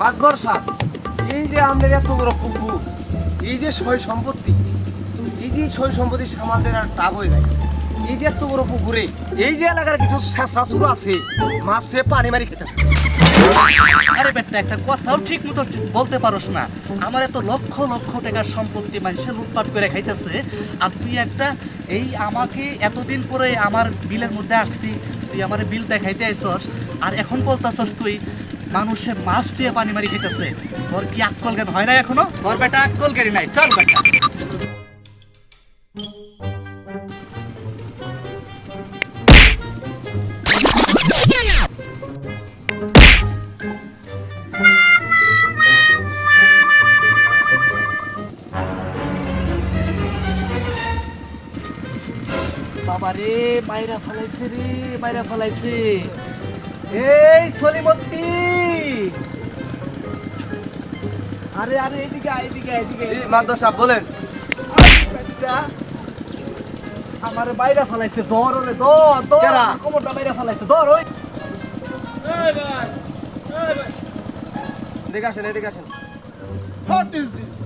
মাতবর সাহ এই যে আমাদের এত বড় পুকুর এই যে সই সম্পত্তি এই যে সই সম্পত্তি আমাদের আর টাক হয়ে যায় এই যে এত বড় পুকুরে এই যে এলাকার কিছু শেষরা শুরু আছে মাছ ধুয়ে পানি মারি খেতে আরে বেটা একটা কথাও ঠিক মতো বলতে পারোস না। আমার এত লক্ষ লক্ষ টাকার সম্পত্তি মানুষের লুটপাট করে খাইতেছে আর তুই একটা এই আমাকে এতদিন পরে আমার বিলের মধ্যে আসছি তুই আমার বিল দেখাইতে আইসস আর এখন বলতাছস তুই মানুষের মাছ ধুয়ে পানি মারি খাইতেছে। তোর কি আক্কল জ্ঞান হয় না এখনও? তোর বেটা আক্কল জ্ঞানী নাই, চল বেটা। বাবা রে মাইরা ফলাইছে রে, মাইরা ফলাইছে। এই সলিমত্তি আরে আরে এদিকে আয়, এদিকে আয়, এদিকে সাহ বলেন। আয়। আমার বাইরা ফলাইছে ধর ওরে ধর ধর। কেডা? আমার কোমরটা বাইরা ফলাইছে ধর ওই। এদিকে আসেন এদিকে আসেন। হোয়াট ইজ দিস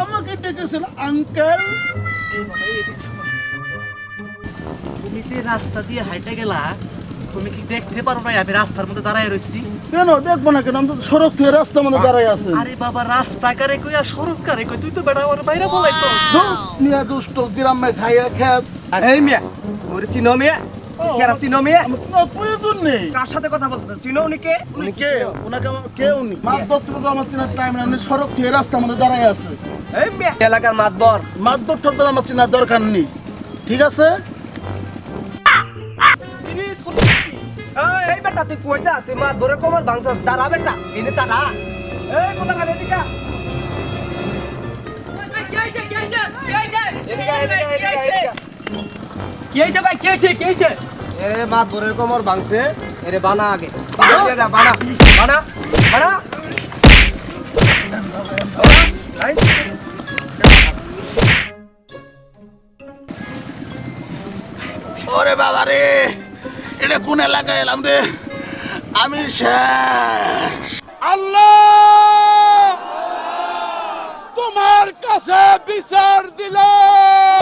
আমাকে ডেকেছেন আঙ্কেল। তুমি যে রাস্তা দিয়ে হাইটে গেলা তুমি কি দেখতে পারো না আমি রাস্তার মধ্যে দাঁড়ায় রয়েছি। কেন? দেখব না কেন? আমি তো সড়ক থেকে রাস্তা মধ্যে দাঁড়াই আছে। আরে বাবা রাস্তা কারে কই আর সড়ক কারে কই? তুই তো বেটা আমার বাইরে বলাইছ মিয়া দুষ্ট গ্রামে খাইয়া খেত। এই মিয়া ওরে চিনো মিয়া? কেরা চিনো মিয়া? আমার প্রয়োজন নেই। কার সাথে কথা বলতেছ? চিনো উনি কে? উনি কে? ওনাকে আমার কে উনি? মাছ দত্তটুকু আমার চেনার টাইম নেই উনি সড়ক থেকে রাস্তা মধ্যে দাঁড়াই আছে। এই মিয়া এলাকার মাতবর মাছ দত্তর আমার চেনার দরকার নেই। ঠিক আছে? বেটা তুই কই যা? তুই মাছ ধরে কমাল ভাঙছস দাঁড়া বেটা এনে দাঁড়া এই কোথা গেলে এদিকে। কি হয়েছে ভাই? কি হয়েছে? কি হয়েছে? এ মাছ ধরে কোমর ভাঙছে এরে বানা আগে। চিকেন বানা। বানা বানা। ওরে বাবা রে এটা কোন এলাকায় এলাম রে? আমি শেষ। আল্লাহ! তোমার কাছে বিচার দিলাম।